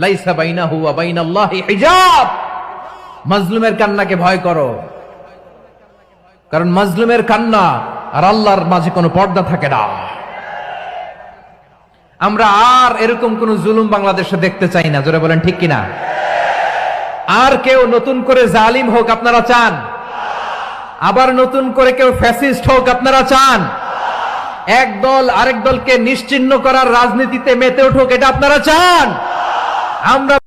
লাইসা বাইনাহু ওয়া বাইনাল্লাহি হিজাব। মাজলুমের কান্নাকে ভয় করো। কারণ মাজলুমের কান্না আর আল্লাহর মাঝে কোনো পর্দা থাকে না। আমরা আর এরকম কোন জুলুম বাংলাদেশে দেখতে চাই না। জোরে বলেন, ঠিক কিনা? আর কেউ নতুন করে জালিম হোক আপনারা চান। আবার নতুন করে কেউ ফ্যাসিস্ট হোক আপনারা চান। এক দল আরেক দলকে নিশ্চিহ্ন করার রাজনীতিতে মেতে উঠুক, এটা আপনারা চান। আমরা